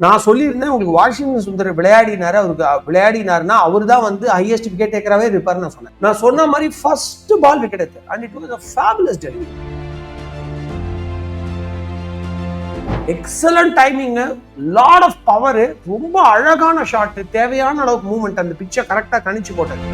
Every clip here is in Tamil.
நான் சொல்லியிருந்தேன் உங்களுக்கு வாஷிங்டன் சுந்தர் விளையாடினாரு அவருக்கு விளையாடினாருன்னா அவர் தான் வந்து ஹையஸ்ட் விக்கெட் டேக்கராகவே இருப்பாருன்னு நான் சொன்னேன். நான் சொன்ன மாதிரி ஃபர்ஸ்ட் பால் விக்கெட் எடுத்து and it was a fabulous delivery excellent timing lot of power ரொம்ப அழகான ஷாட்டு தேவையான அளவுக்கு மூவ்மெண்ட் அந்த பிச்சை கரெக்டாக கணிச்சு போட்டது.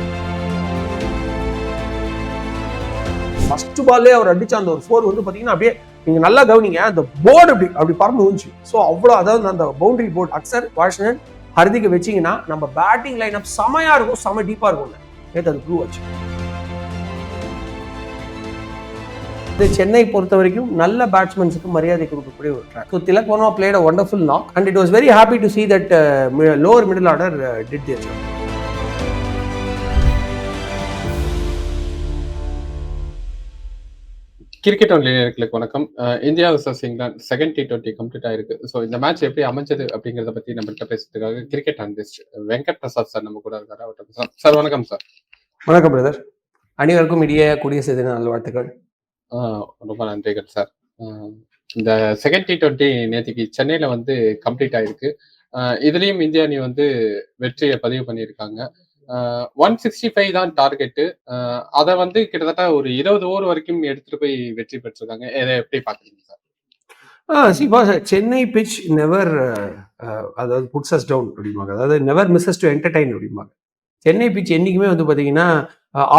ஃபர்ஸ்ட் பால்லே அவர் அடிச்ச அந்த ஒரு ஃபோர் வந்து பாத்தீங்கன்னா அப்படியே நீங்க நல்லா கவனிங்க அந்த போர்டு அப்படி அப்படி பறந்து ஊஞ்சி. ஸோ அவ்வளோ அதாவது அந்த பவுண்டரி போர்டு அக்சர் வாஷனன் ஹர்திக்கு வச்சீங்கன்னா நம்ம பேட்டிங் லைன் அப் செமையா இருக்கும் செம டீப்பா இருக்கும் நேற்று அது ப்ரூவ் ஆச்சு. இது சென்னை பொறுத்த வரைக்கும் நல்ல பேட்ஸ்மேன்ஸுக்கு மரியாதை கொடுக்கக்கூடிய ஒரு track so Tilak one played wonderful knock and it was very happy to see that lower middle order did their cricket only நேர்களுக்கு வணக்கம். India vs England second T twenty complete ஆயிருக்கு. ஸோ இந்த மேட்ச் எப்படி அமைஞ்சது அப்படிங்கிறத பத்தி நம்மள்கிட்ட பேசுறதுக்காக cricket analyst Venkat Prasad sir நம்ம கூட இருக்காரு. அவர்கிட்ட பேசலாம். சார் வணக்கம் சார் வணக்கம் பிரதர் அனைவருக்கும் இடையே குடியரசு தின நல்வாழ்த்துக்கள். ரொம்ப நன்றிகள் சார் இந்த செகண்ட் டி டுவெண்ட்டி நேற்றுக்கு சென்னையில வந்து கம்ப்ளீட் ஆயிருக்கு. இதுலயும் இந்திய அணி வந்து வெற்றியை பதிவு பண்ணியிருக்காங்க. ஒன் சிக்ஸ்டி ஃபைவ் தான் டார்கெட்டு அதை வந்து கிட்டத்தட்ட ஒரு இருபது ஓவர் வரைக்கும் எடுத்துட்டு போய் வெற்றி பெற்றிருக்காங்க. இதை எப்படி பாக்குறீங்க சார்? ஆ சிபா சென்னை பிச் நெவர் அதாவது புட்ஸ் அஸ் டவுன் அப்படிம்பாங்க. அதாவது நெவர் மிஸ்ஸஸ் டு என்டர்டைன் அப்படிம்பாங்க. சென்னை பிச் என்றைக்குமே வந்து பார்த்தீங்கன்னா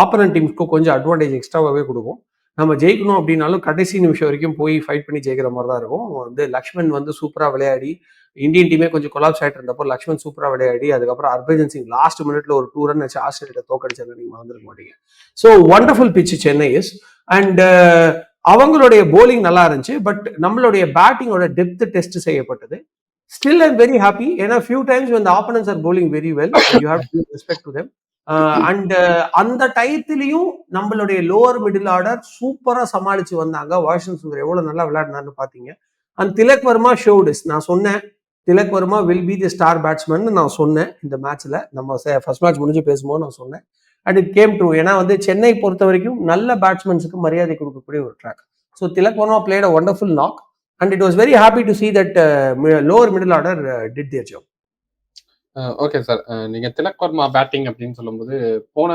ஆப்பரன் டீம்ஸ்க்கு கொஞ்சம் அட்வான்டேஜ் எக்ஸ்ட்ராவாகவே கொடுக்கும். நம்ம ஜெயிக்கணும் அப்படின்னாலும் கடைசி நிமிஷம் வரைக்கும் போய் ஃபைட் பண்ணி ஜெயிக்கிற மாதிரி தான் இருக்கும் வந்து லக்ஷ்மண் வந்து சூப்பராக விளையாடி இந்தியன் டீமே கொஞ்சம் கொலாப்ஸ் ஆகிட்டு இருந்தப்போ லக்ஷ்மண் சூப்பராக விளையாடி அதுக்கப்புறம் ஹர்பஜன் சிங் லாஸ்ட் மினிட்ல ஒரு டூ ரன் வச்சு ஆஸ்திரேலியா தோக்கடிச்சாங்க நீங்கள் மறந்துருக்க மாட்டீங்க. So wonderful pitch Chennai is and uh, அவங்களுடைய போலிங் நல்லா இருந்துச்சு. பட் நம்மளுடைய பேட்டிங்கோட டெப்த் டெஸ்ட் செய்யப்பட்டது. ஸ்டில் ஐம் வெரி ஹாப்பி ஏன்னா ஃபியூ டைம்ஸ் வந்து opponents are bowling very well you have respect to them and அந்த டயத்திலையும் நம்மளுடைய லோவர் மிடில் ஆர்டர் சூப்பரா சமாளிச்சு வந்தாங்க. வாஷிங் சுந்தர் எவ்வளவு நல்லா விளையாடினார்னு பாத்தீங்க. அண்ட் திலக் வர்மா ஷோடிஸ் நான் சொன்னேன் Tilak Varma will be the star batsman நான் சொன்னேன் இந்த மேட்ச்ல நம்ம ஃபர்ஸ்ட் மேட்ச் முடிஞ்சு பேசும்போது நான் சொன்னேன். அண்ட் இட் கேம் ட்ரூ ஏன்னா வந்து சென்னை பொறுத்த வரைக்கும் நல்ல பேட்ஸ்மேன்ஸுக்கு மரியாதை கொடுக்கக்கூடிய ஒரு track so Tilak Varma played a wonderful knock and it was very happy to see that lower middle order did their job okay sir நீங்க திலக்வர்மா பேட்டிங் அப்படின்னு சொல்லும்போது போன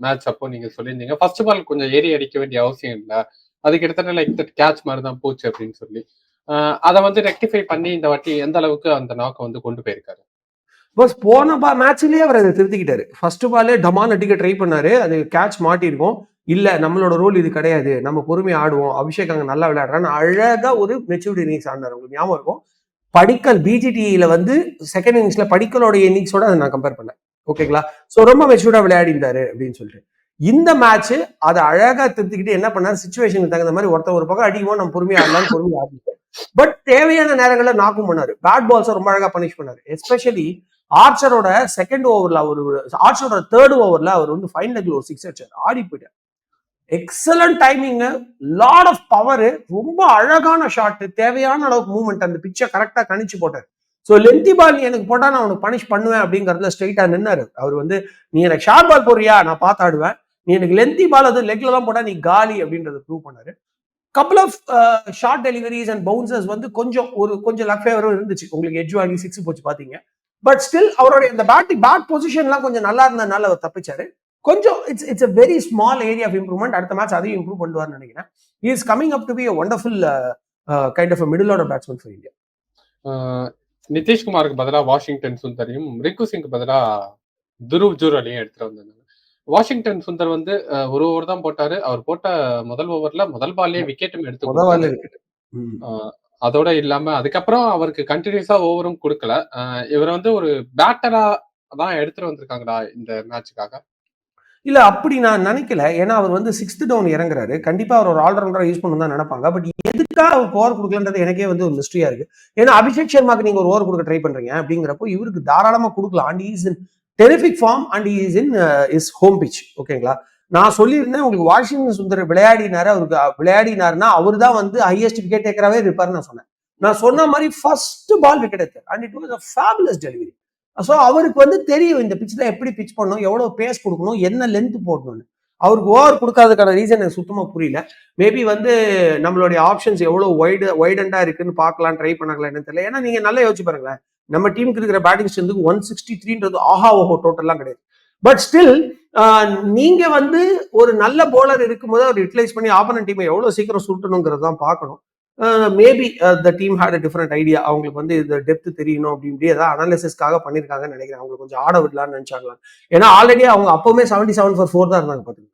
மேட்ச் அப்போ நீங்க சொல்லியிருந்தீங்க. ஃபர்ஸ்ட் பால் கொஞ்சம் ஏறி அடிக்க வேண்டிய அவசியம் இல்லை. அது கிட்டத்தட்ட லைக் தட் கேட்ச் மாதிரி தான் போச்சு அப்படின்னு சொல்லி. அதை வந்து ரெக்டிஃபை பண்ணி இந்த வாட்டி எந்த அளவுக்கு அந்த நாக்கை வந்து கொண்டு போயிருக்காரு? பஸ் போன பா மேட்ச்லயே அவர் அதை திருத்திக்கிட்டாரு. ஃபர்ஸ்ட் பாலே டமான் அடிக்க ட்ரை பண்ணாரு. அது கேட்ச் மாட்டிருக்கும் இல்ல நம்மளோட ரோல் இது கிடையாது. நம்ம பொறுமையா ஆடுவோம். அபிஷேக் அங்க நல்லா விளையாடுறான்னு அழகா ஒரு மெச்சூரிட்டி இன்னிங்ஸ் ஆடினார். உங்களுக்கு ஞாபகம் இருக்கும் படிக்கல் பிஜிடியில வந்து செகண்ட் இன்னிங்ஸ்ல படிக்கலோட இன்னிங்ஸோட அதை நான் கம்பேர் பண்ணேன். ஓகேங்களா ஸோ ரொம்ப மெச்சூர்டா விளையாடி இருந்தாரு அப்படின்னு சொல்லிட்டு. இந்த மேட்ச் அதை அழகா திருத்திக்கிட்டு என்ன பண்ணாரு? சுச்சுவேஷனுக்கு தகுந்த மாதிரி ஒருத்தர் ஒரு பக்கம் அடிக்குவோம் நம்ம பொறுமையா ஆடலாம் பொறுமையா ஆடிட்டேன் பட் தேவையான நேரங்களில் நாக்கும் பண்ணாரு. பேட் பால்ஸை ரொம்ப அழகா பனிஷ் பண்ணாரு. எஸ்பெஷலி ஆர்ச்சரோட செகண்ட் ஓவர்ல அவர் ஆர்ச்சரோட தேர்ட் ஓவர்ல அவர் வந்து ஃபைன் லெக்ல ஒரு சிக்ஸ் அடிச்சார். ஆடி போயிட்டார். Excellent timing lot of power ரொம்ப அழகான ஷாட் தேவையான அளவுக்கு மூவ்மெண்ட் அந்த பிச்சை கரெக்டாக கணிச்சு போட்டார். ஸோ லென்த்தி பால் நீ எனக்கு போட்டா நான் உனக்கு பனிஷ் பண்ணுவேன் அப்படிங்கிறதுல ஸ்ட்ரைட்டா நின்னாரு. அவர் வந்து நீ எனக்கு ஷார்ட் பால் போறியா நான் பார்த்து ஆடுவேன் நீ எனக்கு லென்த்தி பால் அது லெக்ல தான் போட்டா நீ காலி அப்படின்றத ப்ரூவ் பண்ணாரு. Couple of short deliveries and bouncers வந்து கொஞ்சம் ஒரு கொஞ்சம் லக் ஃபேவரும் இருந்துச்சு. உங்களுக்கு எட்ஜ் வாங்கி சிக்ஸ் போச்சு பார்த்தீங்க பட் ஸ்டில் அவருடைய இந்த பேட்டிங் பேட் பொசிஷன்லாம் கொஞ்சம் நல்லா இருந்ததுனால அவர் தப்பிச்சாரு. கொஞ்சம் it's it's a very small area of improvement அடுத்த மேட்ச் அதையும் இம்ப்ரூவ் பண்ணுவார்னு நினைக்கிறேன். Is coming up to be wonderful kind of middle order batsman for India நிதிஷ்குமாருக்கு பதிலாக வாஷிங்டன் சுந்தரையும் ரிக்கு சிங்க்கு பதிலாக துருவ் ஜூரலையும் எடுத்துட்டு வந்தாங்க வாஷிங்டன் சுந்தர் வந்து ஒரு ஓவர் தான் போட்டாரு. அவர் போட்ட முதல் ஓவர்ல முதல் பால்லே விக்கெட்டும் எடுத்து அதோட இல்லாம அதுக்கப்புறம் அவருக்கு கண்டினியூஸா ஓவரும் கொடுக்கல. இவர் வந்து ஒரு பேட்டரா தான் எடுத்துட்டு வந்திருக்காங்களா இந்த மேட்சுக்காக இல்லை அப்படி நான் நினைக்கல. ஏன்னா அவர் வந்து சிக்ஸ்த் டவுன் இறங்குறாரு. கண்டிப்பாக அவர் ஒரு ஆல்ரவுண்டராக யூஸ் பண்ணணும் தான் நினைப்பாங்க. பட் எதுக்காக அவர் ஓவர் கொடுக்கலன்றது எனக்கே வந்து ஒரு மிஸ்ட்ரியா இருக்கு. ஏன்னா அபிஷேக் சர்மாக்கு நீங்கள் ஒரு ஓவர் கொடுக்க ட்ரை பண்ணுறீங்க அப்படிங்கிறப்போ இவருக்கு தாராளமாக கொடுக்கலாம். And is in terrific form and is in is home pitch ஓகேங்களா நான் சொல்லியிருந்தேன் உங்களுக்கு வாஷிங்டன் சுந்தர் விளையாடினாரு அவருக்கு விளையாடினாருன்னா அவர் தான் வந்து ஹையஸ்ட் விக்கெட் டேக்கராகவே இருப்பாருன்னு நான் சொன்னேன். நான் சொன்ன மாதிரி ஃபர்ஸ்ட் பால் விக்கெட் எடுத்தார். And it was a fabulous delivery so அவருக்கு வந்து தெரியும் இந்த பிச்சில் எப்படி பிச் பண்ணணும் எவ்வளோ பேஸ் கொடுக்கணும் என்ன லென்த் போடணும்னு. அவருக்கு ஓவர் கொடுக்காததுக்கான ரீசன் எனக்கு சுத்தமாக புரியல. மேபி வந்து நம்மளுடைய ஆப்ஷன்ஸ் எவ்வளோ ஒய்டு ஒய்டண்டாக இருக்குன்னு பார்க்கலாம் ட்ரை பண்ணலாம் தெரியல. ஏன்னா நீங்கள் நல்லா யோசிச்சு பாருங்களேன். நம்ம டீமுக்கு இருக்கிற பேட்டிங் ஸ்ட்ரென்த்துக்கு ஒன் சிக்ஸ்டி த்ரீன்றது ஆஹா ஓஹோ டோட்டல்லாம் கிடையாது. பட் ஸ்டில் நீங்க வந்து ஒரு நல்ல போலர் இருக்கும்போது அவர் யூட்டிலைஸ் பண்ணி ஆப்பனன் டீமை எவ்வளவு சீக்கிரம் சுட்டணுங்கிறது தான் பார்க்கணும். Maybe the team had a different idea அவங்களுக்கு வந்து இந்த டெப்த் தெரியணும் அப்படி இப்படி ஏதாவது அனாலிசிஸ்க்காக பண்ணியிருக்காங்கன்னு நினைக்கிறேன். அவங்களுக்கு கொஞ்சம் ஆட விடலாம்னு நினைச்சாங்களா ஏன்னா ஆல்ரெடி அவங்க அப்பவுமே செவன்டி செவன் ஃபார் ஃபோர் தான் இருந்தாங்க பார்த்துங்க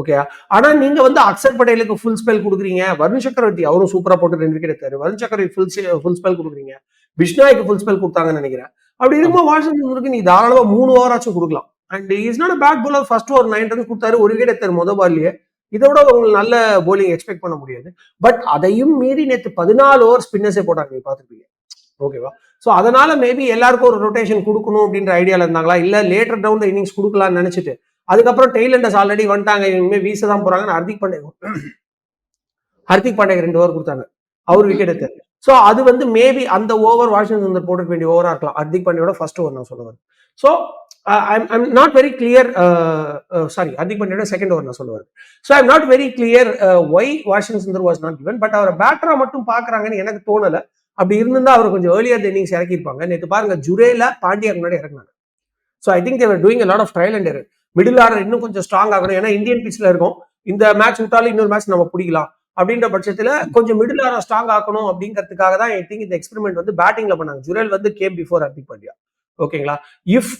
ஓகே ஆனா நீங்க வந்து அக்ஷர் பட்டேலுக்கு ஃபுல் ஸ்பெல் கொடுக்குறீங்க. வருண் சக்கரவர்த்தி அவரும் சூப்பரா போட்டு ரெண்டு விக்கெட் எடுத்தாரு. வருண் சக்கரவர்த்தி ஃபுல் ஃபுல் ஸ்பெல் கொடுக்குறீங்க. பிஷ்னாய்க்கு ஃபுல் ஸ்பெல் கொடுத்தாங்கன்னு நினைக்கிறேன். அப்படி இருக்கும்போது வாஷிங்டனுக்கு நீ தாராளமா மூணு ஓவராச்சும் கொடுக்கலாம். And is not bad bowler first ஒரு நைன் ரன் கொடுத்தாரு. ஒரு விக்கெட் எடுத்தாரு முத பால்லையே இதோட உங்களுக்கு நல்ல போலிங் எக்ஸ்பெக்ட் பண்ண முடியாது. பட் அதையும் மீறி நேற்று பதினாலு ஓவர் ஸ்பின்னர்ஸே போட்டாங்க நீங்க பார்த்துருப்பீங்க. ஓகேவா ஸோ அதனால மேபி எல்லாருக்கும் ஒரு ரொட்டேஷன் கொடுக்கணும் அப்படின்ற ஐடியாவில் இருந்தாங்களா? இல்ல லேட்டர் டவுன் இன்னிங்ஸ் கொடுக்கலாம்னு நினைச்சிட்டு அதுக்கப்புறம் டெய்லண்டர்ஸ் ஆல்ரெடி வந்துட்டாங்க இனிமே வீச தான் போறாங்கன்னு ஹர்திக் பாண்டே ஹர்திக் பாண்டே ரெண்டு ஓவர் கொடுத்தாங்க. அவர் விக்கெட் எடுத்தாரு ஸோ அது வந்து மேபி அந்த ஓவர் வாஷிங்டன் போட்டுக்க வேண்டிய ஓவரா இருக்கலாம். ஹர்திக் பாண்டியோட ஃபர்ஸ்ட் ஓவர் நான் சொல்லுவேன் so I'm I'm not very clear sorry Hardik பாண்டியோட second over நான் சொல்லுவார் so I'm not very clear why Washington Sundar was not given but அவரை பேட்டரா மட்டும் பாக்குறாங்கன்னு எனக்கு தோணல. அப்படி இருந்திருந்தா அவர் கொஞ்சம் ஏர்லியர் இன்னிங்ஸ் இறக்கியிருப்பாங்க. நேற்று பாருங்க ஜுரேல பாண்டியா முன்னாடி இறக்குனாங்க so I think they're doing lot of trial and error middle order இன்னும் கொஞ்சம் ஸ்ட்ராங் ஆகணும். ஏன்னா இந்தியன் பிச்சில் இருக்கும். இந்த மேட்ச் விட்டாலும் இன்னொரு மேட்ச் நம்ம பிடிக்கலாம். அப்படின்ற பட்சத்துல கொஞ்சம் மிடில் ஆர்டர் ஸ்ட்ராங் ஆக்கணும் அப்படிங்கிறதுக்காக தான் ஐ திங்க் இந்த எக்ஸ்பெரிமெண்ட் வந்து பேட்டிங்ல பண்ணாங்க. ஜுரேல் வந்து கேம் பிஃபோர் ஹர்திக் பாண்டியா ஓகேங்களா? இஃப்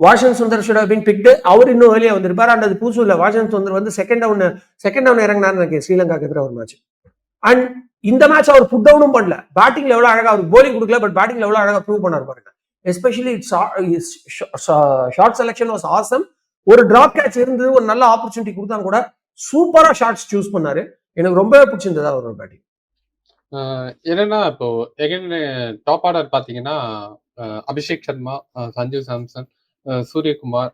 வாஷன் சுந்தர் ஷுட் பின் பிக்டு அவர் இன்னும் வெளியே வந்திருப்பார். அண்ட் அது புதுசு இல்லை. வாஷன் சுந்தர் வந்து செகண்ட் டவுன் செகண்ட் டவுன் இறங்கினார்னு நினைக்கிறேன். ஸ்ரீலங்காக்கு எதிராக ஒரு மேட்ச் அண்ட் இந்த மேட்ச் அவர் புட் டவுனும் பண்ணல. பேட்டிங்ல எவ்வளோ அழகாக அவர் போலிங் கொடுக்கல பட் பேட்டிங்ல எவ்வளோ அழகாக ப்ரூவ் பண்ணார் பாருங்க. Especially shot selection was awesome ஒரு டிராப் கேட்ச் இருந்து ஒரு நல்ல ஆப்பர்ச்சுனிட்டி கொடுத்தா கூட சூப்பராக ஷார்ட்ஸ் சூஸ் பண்ணாரு. எனக்கு ரொம்பவே பிடிச்சிருந்தது அவரோட பேட்டிங் என்னன்னா இப்போ எகைன் டாப் ஆர்டர் பாத்தீங்கன்னா அபிஷேக் சர்மா அஹ், சஞ்சு சாம்சன் சூரியகுமார்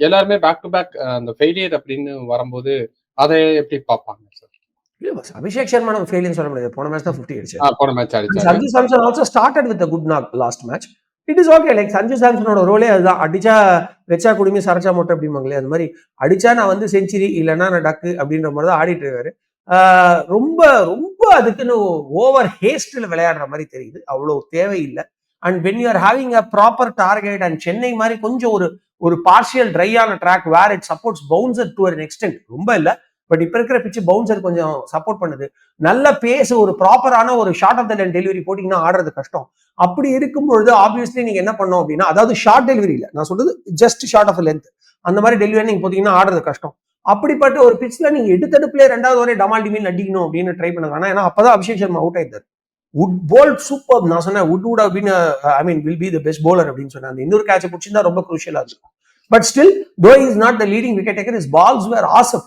எல்லாருமே பேக் டு பேக் அந்த ஃபெயிலியர் அப்படின்னு வரும்போது அதை எப்படி பார்ப்பாங்க சார் அபிஷேக் சர்மா நம்ம ஃபெயிலியர் சொல்ல முடியாது. போன மேட்ச் தான் ஃபிஃப்டி அடிச்சு போன மேட்ச் அடிச்சாரு. Sanju Samson also started with good knock last match it is okay like Sanju சாம்சனோட ரோலே அதுதான். அடிச்சா வெச்சா குடுமி சரச்சா மட்டும் அப்படிம்பாங்களே அது மாதிரி. அடிச்சா நான் வந்து செஞ்சுரி இல்லைன்னா நான் டக்கு அப்படின்ற மாதிரி தான் ஆடிட்டு இருக்காரு. ரொம்ப ரொம்ப அதுக்குன்னு ஓவர் ஹேஸ்டில் விளையாடுற மாதிரி தெரியுது. அவ்வளோ தேவையில்லை. And when you are having a proper target and Chennai மாதிரி கொஞ்சம் ஒரு ஒரு partial ட்ரையான track where it supports bouncer to an extent ரொம்ப இல்லை. பட் இப்போ இருக்கிற பிச்சு பவுன்சர் கொஞ்சம் சப்போர்ட் பண்ணுது. நல்ல பேஸ் ஒரு ப்ராப்பரான ஒரு short of the line delivery போட்டிங்கன்னா ஆடுறது கஷ்டம். அப்படி இருக்கும் பொழுது ஆப்வியஸ்லி நீங்க என்ன பண்ணோம் அப்படின்னா அதாவது ஷார்ட் டெலிவரி இல்லை. நான் சொல்றது ஜஸ்ட் ஷார்ட் ஆஃப் லென்த் அந்த மாதிரி டெலிவரி நீங்க போட்டீங்கன்னா ஆடுறது கஷ்டம். அப்படிப்பட்ட ஒரு பிச்சில் நீங்கள் எடுத்தடுப்புல ரெண்டாவது வரை டமால் டிமில் அடிக்கணும் அப்படின்னு ட்ரை பண்ணுங்க ஆனால் ஏன்னா அப்பதான் அபிஷேக் சர்மா அவுட் ஆயிருந்தார் உட் போல் சூப்பர் நான் சொன்னேன் would would have I mean will be the best bowler அப்படின்னு சொன்னேன். அந்த இன்னொரு கேட்சை பிடிச்சிருந்தா ரொம்ப குரூஷியலா இருக்கும். But still though is not the leading wicket taker is balls were awesome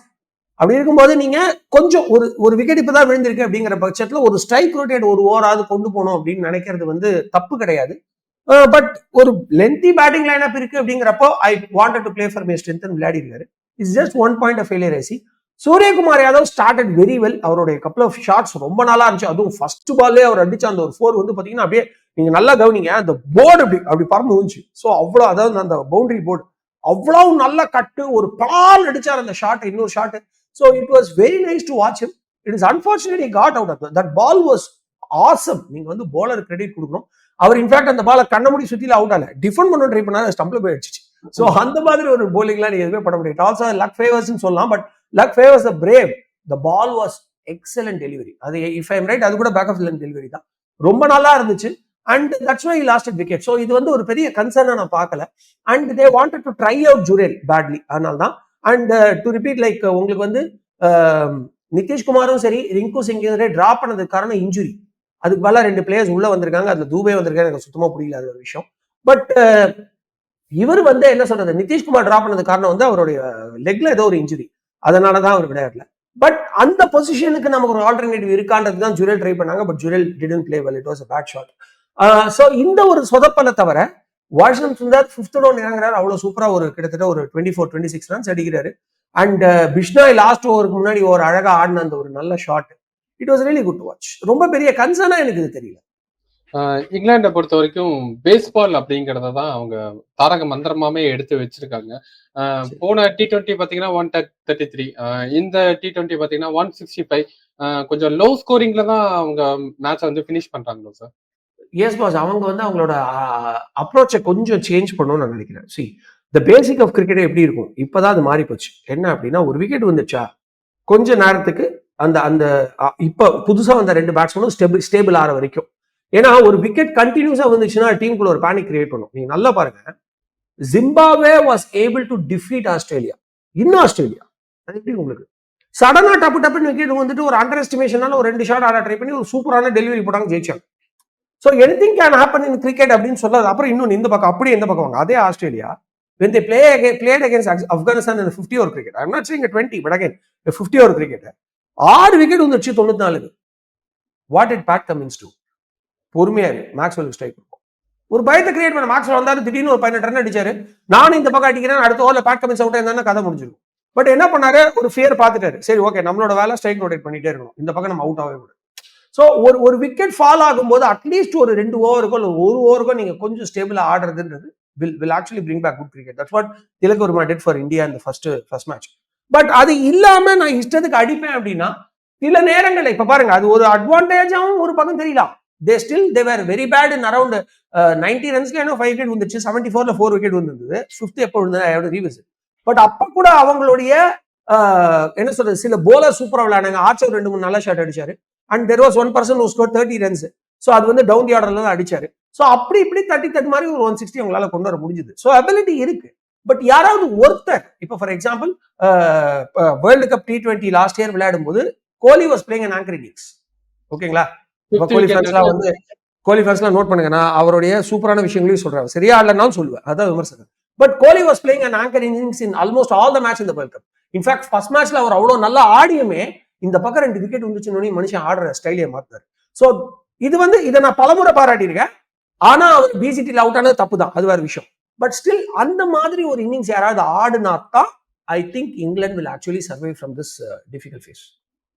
அப்படி இருக்கும்போது நீங்க கொஞ்சம் ஒரு ஒரு விக்கெட் இப்பதான் விழுந்திருக்கு அப்படிங்கிற பட்சத்துல ஒரு ஸ்ட்ரைக் ரொட்டேட் ஒரு ஓவராவது கொண்டு போகணும் அப்படின்னு நினைக்கிறது வந்து தப்பு கிடையாது. Uh, பட் ஒரு லென்த்தி பேட்டிங் லைனப் இருக்கு அப்படிங்கிறப்போ I wanted to play for my strength விளையாடி இருக்காரு it's just one point of failure I see Suryakumar Yadav started very well அவருடைய கப்பல் ஆஃப் ஷாட்ஸ் ரொம்ப நாளா இருந்துச்சு. அதுவும் ஃபர்ஸ்ட் பால்லே அவர் அடிச்ச அந்த ஒரு ஃபோர் வந்து பாத்தீங்கன்னா அப்படியே நீங்க நல்லா கவனிங்க. அந்த போர்டு அப்படி அப்படி பறந்து வந்துச்சு ஸோ அவ்வளோ அதாவது அந்த பவுண்டரி போர்டு அவ்வளவு நல்லா கட்டு ஒரு பால் அடிச்சார் அந்த ஷாட் இன்னொரு shot so it was very nice to watch him. It is unfortunately caught out of that ball was awesome நீங்க வந்து போலர் கிரெடிட் கொடுக்கணும். அவர் இன்ஃபேக்ட் அந்த பாலை கண்ண முடி சுத்தில அவுட் ஆல டிஃபெண்ட் பண்ண ட்ரை பண்ணாரு ஸ்டம்ப்ல போய் அடிச்சிச்சு. ஸோ அந்த மாதிரி ஒரு போலிங்லாம் நீங்க எதுவுமே பண்ண முடியாது. ஆல்சோ லக் ஃபேவர்ஸ்னு சொல்லலாம். But luck favours the brave the ball was excellent delivery அது இஃப் ஐம் ரைட் அது கூட பேக் ஆஃப் டெலிவரி தான். ரொம்ப நல்லா இருந்துச்சு. And that's why last wicket so இது வந்து ஒரு பெரிய கன்சர்னா நான் பார்க்கல. And they wanted to try out Jurel badly அதனால தான் அண்ட் டு ரிப்பீட் லைக் உங்களுக்கு வந்து um, நிதிஷ்குமாரும் சரி ரிங்கு சிங் டிராப் பண்ணதுக்கு காரணம் இன்ஜுரி அதுக்கு பல ரெண்டு பிளேயர்ஸ் உள்ள வந்திருக்காங்க. அதுல தூபே வந்திருக்காங்க எனக்கு சுத்தமா புரியல அது ஒரு விஷயம். பட் uh, இவர் வந்து என்ன சொல்றது? நிதிஷ்குமார் டிராப் பண்ணது காரணம் வந்து அவருடைய uh, லெக்ல ஏதோ ஒரு இன்ஜுரி அதனால தான் அவர் விளையாடல. பட் அந்த பொசிஷனுக்கு நமக்கு ஒரு ஆல்டர்னேட்டிவ் இருக்கான்றது தான் ஜுரேல் ட்ரை பண்ணாங்க. But Jurel didn't play well it was a bad shot so இந்த ஒரு சொதப்பலை தவிர வாஷிங்டன் சுந்தர் ஃபிஃப்த் டவுன் இறங்குறாரு. அவ்வளோ சூப்பராக ஒரு கிட்டத்தட்ட ஒரு twenty four twenty six runs அடிக்கிறாரு அண்ட் பிஷ்னாய் லாஸ்ட் ஓவருக்கு முன்னாடி ஒரு அழகாக ஆடின அந்த ஒரு நல்ல shot it was really good watch ரொம்ப பெரிய கன்சர்னாக எனக்கு இது தெரியல. இங்கிலாண்டை பொறுத்த வரைக்கும் பேஸ்பால் அப்படிங்கறத தான் அவங்க தாரக மந்திரமாவே எடுத்து வச்சிருக்காங்க. போன டி டுவெண்ட்டி பாத்தீங்கன்னா ஒன் தேர்ட்டி த்ரீ இந்த டி டுவெண்ட்டி பாத்தீங்கன்னா ஒன் சிக்ஸ்டி ஃபைவ் கொஞ்சம் லோ ஸ்கோரிங்ல தான் அவங்க மேட்ச் வந்து ஃபினிஷ் பண்றாங்களோ சார் எஸ் பாஸ் அவங்க வந்து அவங்களோட அப்ரோச்சை கொஞ்சம் சேஞ்ச் பண்ணணும்னு நான் நினைக்கிறேன். See the basic of cricket எப்படி இருக்கும்? இப்பதான் அது மாறி போச்சு. என்ன அப்படின்னா ஒரு விக்கெட் வந்துச்சா? கொஞ்ச நேரத்துக்கு அந்த அந்த இப்ப புதுசா வந்த ரெண்டு பேட்ஸ்மேனும் ஸ்டெபிள் ஸ்டேபிள் ஆகிற வரைக்கும். ஏன்னா ஒரு விக்கெட் கண்டினியூஸா வந்துச்சுன்னா டீமுக்குள்ள ஒரு பேனிக் கிரியேட் பண்ணும். நீங்க நல்லா பாருங்க. Zimbabwe was able to defeat Australia இன்னும் ஆஸ்திரேலியா அது எப்படி உங்களுக்கு? சடனா டப்பு டப்புன்னு விக்கெட் வந்துட்டு ஒரு அண்டர் எஸ்டிமேஷனால ஒரு ரெண்டு ஷாட் ஆட ட்ரை பண்ணி ஒரு சூப்பரான டெலிவரி போட்டாங்க ஜெயிச்சாங்க. So anything can happen in cricket அப்படின்னு சொல்லாது அப்புறம் இன்னொன்று இந்த பக்கம் அப்படியே இந்த பக்கம் வாங்க. அதே Australia when they play again, played against Af- Afghanistan in a 50 over cricket. I'm not saying a 20, but again, a 50 over cricket. ஆறு விக்கெட் வந்துருச்சு தொண்ணூத்தி நாலுக்கு. What it bad Cummins to பொறுமையா இரு. மேக்ஸ்வெல் ஸ்ட்ரைக் இருக்கும் ஒரு பயத்தை கிரியேட் பண்ண. மேக்ஸ்வெல் வந்தாரு திடீர்னு ஒரு பதினெட்டு ரன் அடிச்சாரு. நானும் இந்த பக்கம் அடிக்கிறேன் அடுத்த ஓவர்ல பேட் கமிஸ் அவுட் இருந்தாலும் கதை முடிஞ்சிருக்கும் பட் என்ன பண்ணாரு? ஒரு ஃபியர் பார்த்துட்டாரு. சரி ஓகே நம்மளோட வேலை ஸ்ட்ரைக் ரொட்டேட் பண்ணிட்டே இருக்கணும். இந்த பக்கம் நம்ம அவுட் ஆகவே கூடாது ஸோ ஒரு ஒரு விக்கெட் ஃபால் ஆகும்போது அட்லீஸ்ட் ஒரு ரெண்டு ஓவருக்கோ இல்லை ஒரு ஓவருக்கோ நீங்க கொஞ்சம் stable ஆடுறதுன்றது will will actually bring back good cricket that's what Tilak ஒரு did ஃபார் இந்தியா இந்த ஃபர்ஸ்ட் ஃபர்ஸ்ட் மேட்ச் பட் அது இல்லாம நான் இஷ்டத்துக்கு அடிப்பேன் அப்படின்னா சில நேரங்கள்ல இப்ப பாருங்க அது ஒரு அட்வான்டேஜாகவும் ஒரு பக்கம் தெரியலாம். They still they were very bad in around ninety ரன்ஸ்ல என்ன ஃபைவ் விக்கெட் வந்துச்சு செவன்டி ஃபோர்ல ஃபோர் விக்கெட் வந்திருந்தது ஃபிஃப்த் எப்போ விழுந்தது? ரீவிஸ் பட் அப்ப கூட அவங்களுடைய uh, என்ன சொல்றது? சில போலர் சூப்பரா விளையாடுங்க ஆர்ச்சர் ரெண்டு மூணு நல்ல ஷாட் அடிச்சாரு. And there was one person score thirty runs so அது வந்து டவுன் தி ஆர்டர்ல தான் அடிச்சாரு. ஸோ அப்படி இப்படி தேர்ட்டி தேர்ட்டி மாதிரி ஒரு ஒன் சிக்ஸ்டி அவங்களால கொண்டு வர முடிஞ்சது. ஸோ அபிலிட்டி இருக்கு. பட் யாராவது ஒருத்தர் இப்போ for example world cup T twenty last year விளையாடும் போது Kohli was playing and anchor innings ஓகேங்களா இப்போ கோலி ஃபேன்ஸ்லாம் வந்து கோலி ஃபேன்ஸ்லாம் நோட் பண்ணுங்க. நான் அவருடைய சூப்பரான விஷயங்களையும் சொல்றேன். சரியா இல்லைனாலும் சொல்லுவேன். அதான் விமர்சனம் but Kohli was playing an anchor innings in almost all the match இந்த world cup in fact first மேட்ச்ல அவர் அவ்வளோ நல்லா ஆடியுமே இந்த பக்கம் ரெண்டு விக்கெட் வந்துச்சுன்னு மனுஷன் ஆடுற ஸ்டைலே மாத்தாரு ஸோ இது வந்து இதை நான் பலமுறை பாராட்டியிருக்கேன். ஆனா அவர் பிசிடியில் அவுட் ஆனது தப்பு தான். அது வேற விஷயம். பட் ஸ்டில் அந்த மாதிரி ஒரு இன்னிங்ஸ் யாராவது ஆடுனா தான் I think England will actually survive from this difficult phase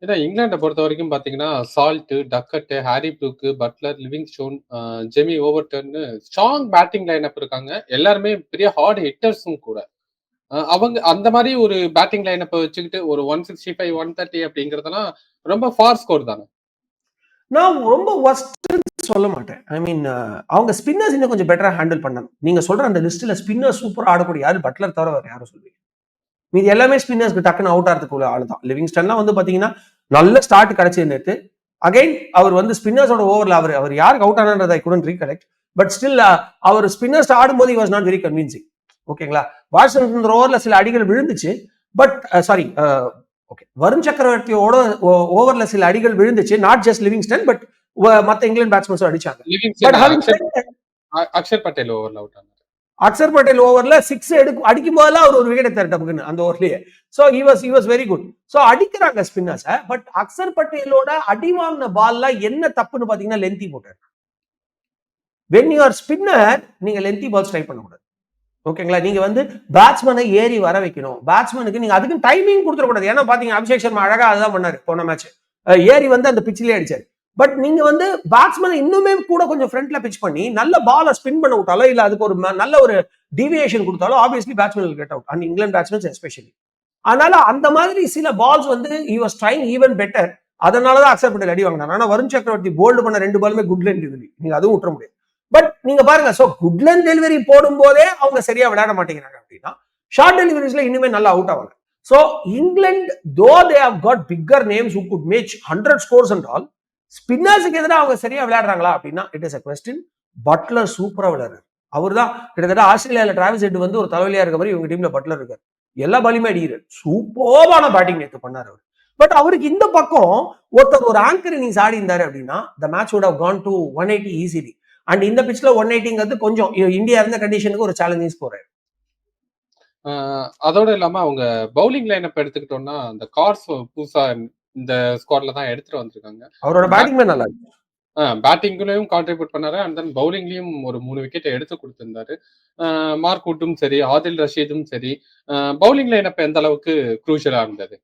ஏன்னா இங்கிலாண்டை பொறுத்த வரைக்கும் பார்த்தீங்கன்னா Salt Duckett Harry Brook Buttler Livingstone Jamie ஓவர்டர்னு strong batting lineup இருக்காங்க. எல்லாருமே பெரிய ஹார்ட் ஹிட்டர்ஸும் கூட. அவங்க அந்த மாதிரி ஒரு பேட்டிங் லைனப்பை வச்சுக்கிட்டு ஒரு one sixty five one thirty அப்படிங்கிறதுலாம் ரொம்ப ஃபார் ஸ்கோர் தானே? நான் ரொம்ப ஒஸ்ட்னு சொல்ல மாட்டேன். ஐ மீன் அவங்க ஸ்பின்னர்ஸ் இன்னும் கொஞ்சம் பெட்டராக ஹேண்டில் பண்ணணும். நீங்கள் சொல்கிற அந்த லிஸ்ட்டில் ஸ்பின்னர் சூப்பராக ஆடக்கூடிய யாரு? பட்லர் தவிர வேறு யாரும் சொல்லுவீங்க. மீதி எல்லாமே ஸ்பின்னர்ஸ்க்கு டக்குன்னு அவுட் ஆகிறதுக்குள்ள ஆள் தான் லிவிங்ஸ்டன்லாம் வந்து பாத்தீங்கன்னா நல்ல ஸ்டார்ட் கிடைச்சது நேற்று அகைன் அவர் வந்து ஸ்பின்னர்ஸோட ஓவர்ல அவர் அவர் யாருக்கு out I couldn't recollect but still our spinners ஆடும்போது வாஸ் நாட் வெரி கன்வின்சிங் ஓகேங்களா வாட்ஸன் ஓவர்ல சில அடிகள் விழுந்துச்சு. பட் சாரி ஓகே வருண் சக்கரவர்த்தியோட ஓவர்ல சில அடிகள் விழுந்துச்சு. நாட் ஜஸ்ட் லிவிங்ஸ்டன் பட் மத்த இங்கிலாந்து பேட்ஸ்மேன்ஸும் அடிச்சாங்க. அக்ஷர் பட்டேல் ஓவர்ல அவுட் அக்சர் பட்டேல் ஓவர்ல சிக்ஸ் எடுக்கும் அடிக்கும் போதெல்லாம் அவர் ஒரு விக்கெட் எடுத்தாரு டப்புக்குன்னு அந்த ஓவர்லயே so he was he was very good so அடிக்கிறாங்க ஸ்பின்னர்ஸ் பட் அக்சர் பட்டேலோட அடி வாங்கின பால்ல என்ன தப்புன்னு பாத்தீங்கன்னா லென்த்தி போட்டார். வென் யூஆர் ஸ்பின்னர் நீங்க லென்த்தி பால் ஸ்ட்ரைக் பண்ணக்கூடாது. ஓகேங்களா நீங்க வந்து பேட்ஸ்மேனை ஏறி வர வைக்கணும். பேட்ஸ்மேனுக்கு நீங்க அதுக்கு டைமிங் கொடுத்துடக்கூடாது. ஏன்னா பாத்தீங்க அபிஷேக் சர்மா அழகா அதுதான் பண்ணாரு. போன மேட்ச் ஏறி வந்து அந்த பிச்சிலே அடிச்சாரு. பட் நீங்க வந்து பேட்ஸ்மேன் இன்னுமே கூட கொஞ்சம் ஃப்ரண்ட்ல பிச் பண்ணி நல்ல பாலை ஸ்பின் பண்ண விட்டாலோ இல்ல அதுக்கு ஒரு நல்ல ஒரு deviation கொடுத்தாலோ obviously batsman get out and England batsmen especially அதனால அந்த மாதிரி சில பால்ஸ் வந்து he was ஈவன் பெட்டர் அதனாலதான் அக்செப்ட் பண்ணி அடி வாங்கினார் ஆனா வருண் சக்கரவர்த்தி போல்டு பண்ண ரெண்டு பாலுமே குட் லைன் டெலிவரி நீங்க அதுவும் விட்டுற முடியாது. பட் நீங்க பாருங்க சோ குட் டெலிவரி போடும் போதே அவங்க சரியா விளையாட மாட்டேங்கிறாங்க அப்படின்னா ஷார்ட் டெலிவரிஸ்ல இனிமே நல்லா அவுட் ஆவாங்க. So England though they have got bigger names who could match hundred scores and all ஸ்பின்னர்ஸுக்கு எதிராக அவங்க சரியா விளையாடுறாங்களா அப்படின்னா it is a question Buttler சூப்பரா விளையாடுறாரு. அவர் தான் கிட்டத்தட்ட ஆஸ்திரேலியாவில் டிராவல்ஸ் ஹெட் வந்து ஒரு தலைவலியா இருக்க மாதிரி இவங்க டீம்ல பட்லர் இருக்காரு. எல்லா பாலியுமே அடிக்கிறார். சூப்பர்வான பேட்டிங் நேற்று பண்ணார் அவர். பட் அவருக்கு இந்த பக்கம் ஒருத்தர் ஒரு ஆங்கர் இன்னிங்ஸ் ஆடி இருந்தாரு அப்படின்னா the match would have gone to one eighty easily and இந்த பிச்சில் ஒன் எயிட்டிங்கிறது கொஞ்சம் இந்தியா இருந்த கண்டிஷனுக்கு ஒரு சேலஞ்சிங் ஸ்கோர் அதோட இல்லாம அவங்க பவுலிங் லைனப் எடுத்துக்கிட்டோம்னா அந்த கார்ஸ் புதுசா இந்த ஸ்குவாட்ல தான் எடுத்துட்டு வந்திருக்காங்க. அவரோட பேட்டிங்மே நல்லா இருக்கு. பேட்டிங்லயும் கான்ட்ரிபியூட் பண்ணாரு. அண்ட் தென் பவுலிங்லயும் ஒரு மூணு விக்கெட் எடுத்து கொடுத்திருந்தாரு. மார்க் வுட்டும் சரி ஆதில் ரஷீதும் சரி. பவுலிங் லைனப் எந்த அளவுக்கு குரூஷலா இருந்தது?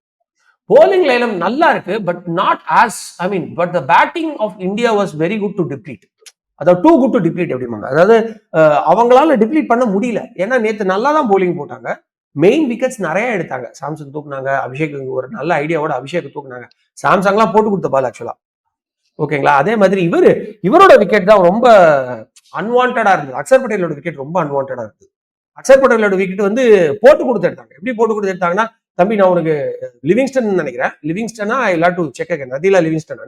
போலிங் லைனம் நல்லா இருக்கு but not as I mean but the batting of India was very good to deplete அதாவது டூ குட் டு டிப்ளீட் அப்படிம்பாங்க அதாவது அவங்களால டிப்ளீட் பண்ண முடியல. ஏன்னா நேத்து நல்லா தான் போலிங் போட்டாங்க. மெயின் விக்கெட்ஸ் நிறைய எடுத்தாங்க. சாம்சங் தூக்குனாங்க. அபிஷேக் ஒரு நல்ல ஐடியாவோட அபிஷேக் தூக்குனாங்க. சாம்சங்லாம் போட்டு கொடுத்த பால் ஆக்சுவலா ஓகேங்களா அதே மாதிரி இவரு இவரோட விக்கெட் தான் ரொம்ப அன்வான்டா இருந்தது. அக்சர் பட்டேலோட விக்கெட் ரொம்ப அன்வான்டா இருந்தது. அக்சர் பட்டேலோட விக்கெட் வந்து போட்டு கொடுத்து எடுத்தாங்க. எப்படி போட்டு கொடுத்து எடுத்தாங்கன்னா தம்பி நான் உனக்கு லிவிங்ஸ்டன் நினைக்கிறேன். லிவிங்ஸ்டனா I lot to check again நதிலா Livingstone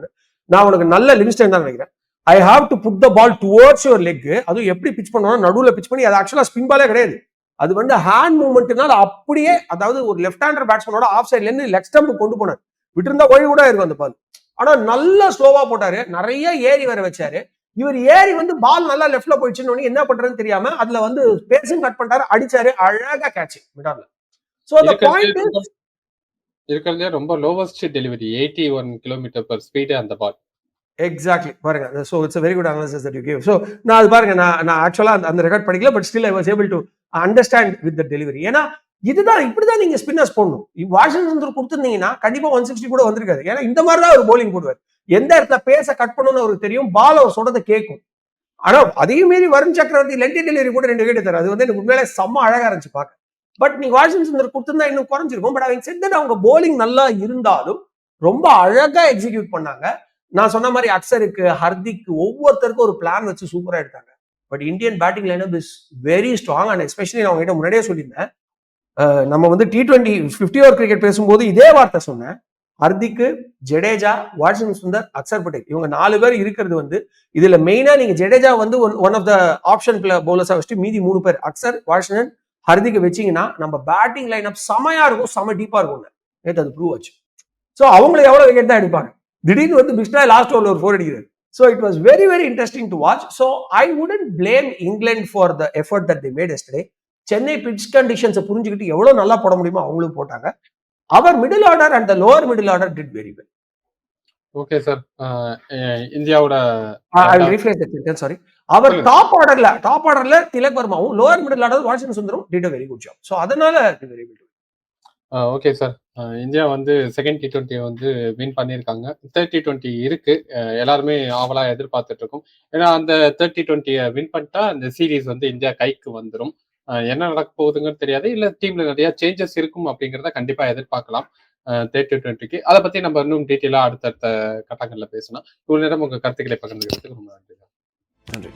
நான் உனக்கு நல்ல லிவிங்ஸ்டன் தான் நினைக்கிறேன். I have to put the ball towards your leg அதுவும் எப்படி பிச் பண்ணுவோம்னா நடுவில் பிச் பண்ணி அது ஆக்சுவலா ஸ்பின் பாலே கிடையாது. அது வந்து ஹேண்ட் மூவ்மெண்ட்னால அப்படியே அதாவது ஒரு லெஃப்ட் ஹேண்டர் பேட்ஸ்மேனோட ஆஃப் சைட்ல இருந்து லெக் ஸ்டம்ப் கொண்டு போனார். விட்டுருந்தா ஓடி கூட இருக்கும் அந்த பால். ஆனா நல்லா ஸ்லோவா போட்டாரு. நிறைய ஏறி வர வச்சாரு. இவர் ஏறி வந்து பால் நல்லா லெஃப்ட்ல போயிடுச்சுன்னு என்ன பண்றதுன்னு தெரியாம அதுல வந்து பேசும் கட் பண்ணிட்டாரு. அடிச்சாரு. அழகா கேட்ச் மிடார்ல சோ அந்த பாயிண்ட் இருக்கிறதுலே ரொம்ப lowest delivery eighty one kilometre per speed அந்த பால் எக்ஸாக்ட்லி பாருங்க. So it's very good analysis that you give so நான் அது பாருங்க நான் நான் ஆக்சுவலாக அந்த அந்த ரெக்கார்ட் படிக்கல but still I was able to understand with the delivery ஏன்னா இதுதான் இப்படி தான் நீங்க ஸ்பின்னர்ஸ் போடணும். வாஷிங்டன் சுந்தர் கொடுத்துருந்தீங்கன்னா கண்டிப்பா ஒன் சிக்ஸ்டி கூட வந்திருக்காது. ஏன்னா இந்த மாதிரி தான் அவர் போலிங் போடுவார். எந்த இடத்துல பேச கட் பண்ணணும்னு அவருக்கு தெரியும் பால் அவர் சொல்றதை கேட்கும். ஆனால் அதையும் மீறி வருண் சக்கரவர்த்தி லென்டி டெலிவரி கூட ரெண்டு விக்கெட் தராது அது வந்து எனக்கு உண்மையிலே செம்ம அழகா இருந்துச்சு பார்க்க. பட் நீ வாஷிங் சுந்தர் கொடுத்துருந்தா இன்னும் குறைஞ்சிருக்கும். பட் அவங்க செட் அவங்க போலிங் நல்லா இருந்தாலும் ரொம்ப அழகா எக்ஸிக்யூட் பண்ணாங்க. நான் சொன்ன மாதிரி அக்சருக்கு ஹர்திக்கு ஒவ்வொருத்தருக்கும் ஒரு பிளான் வச்சு சூப்பராக எடுத்தாங்க. But Indian batting lineup is very strong and especially நான் உங்ககிட்ட முன்னாடியே சொல்லியிருந்தேன். நம்ம வந்து T twenty fifty over cricket பேசும்போது இதே வார்த்தை சொன்னேன். ஹர்திக்கு ஜடேஜா வாட்ஸன் சுந்தர் அக்சர் பட்டேல். இவங்க நாலு பேர் இருக்கிறது வந்து இதுல மெயினா நீங்க ஜடேஜா வந்து ஒன் ஆஃப் த ஆப்ஷன் பவுலர்ஸா வச்சுட்டு மீதி மூணு பேர் அக்சர் வாட்ஸன் ஹர்திக்கு வச்சிங்கன்னா நம்ம பேட்டிங் லைனப் செமையா இருக்கும் செம டீப்பா இருக்கும் நேற்று அது ப்ரூவ் ஆச்சு ஸோ அவங்களை எவ்வளவு விக்கெட் தான் எடுப்பாங்க? திடீர்னு வந்து பிஸ்டா லாஸ்ட் ஓவர்ல ஒரு ஃபோர் அடிக்கிறார். So it was very very interesting to watch so I wouldn't blame England for the effort that they made yesterday Chennai pitch கண்டிஷன்ஸை புரிஞ்சுக்கிட்டு எவ்வளவு நல்லா போட முடியுமோ அவங்களும் போட்டாங்க. Our middle order and the lower middle order did very well okay sir இந்தியாவோட சாரி அவர். டாப் ஆர்டர்ல டாப் ஆர்டர்ல திலக் வர்மாவும் lower middle order Washington சுந்தரும் did a very good job so அதனால very good okay sir India வந்து செகண்ட் டி டுவெண்ட்டி வந்து வின் பண்ணியிருக்காங்க. தேர்ட் டி டுவெண்ட்டி இருக்கு. எல்லாருமே ஆவலா எதிர்பார்த்துட்டு இருக்கோம் ஏன்னா அந்த தேர்ட் டி டுவெண்ட்டியை வின் பண்ணிட்டா அந்த சீரீஸ் வந்து இந்தியா கைக்கு வந்துடும் என்ன நடக்க போகுதுங்கன்னு தெரியாது. இல்ல டீம்ல நிறைய சேஞ்சஸ் இருக்கும் அப்படிங்கிறத கண்டிப்பா எதிர்பார்க்கலாம். தேர்ட் டி டுவெண்ட்டிக்கு அதை பத்தி நம்ம இன்னும் டீட்டெயிலா அடுத்தடுத்த கட்டங்கள்ல பேசலாம். இவ்வளவு நேரம் உங்க கருத்துக்களை பகிர்ந்துக்கிறதுக்கு ரொம்ப நன்றி நன்றி.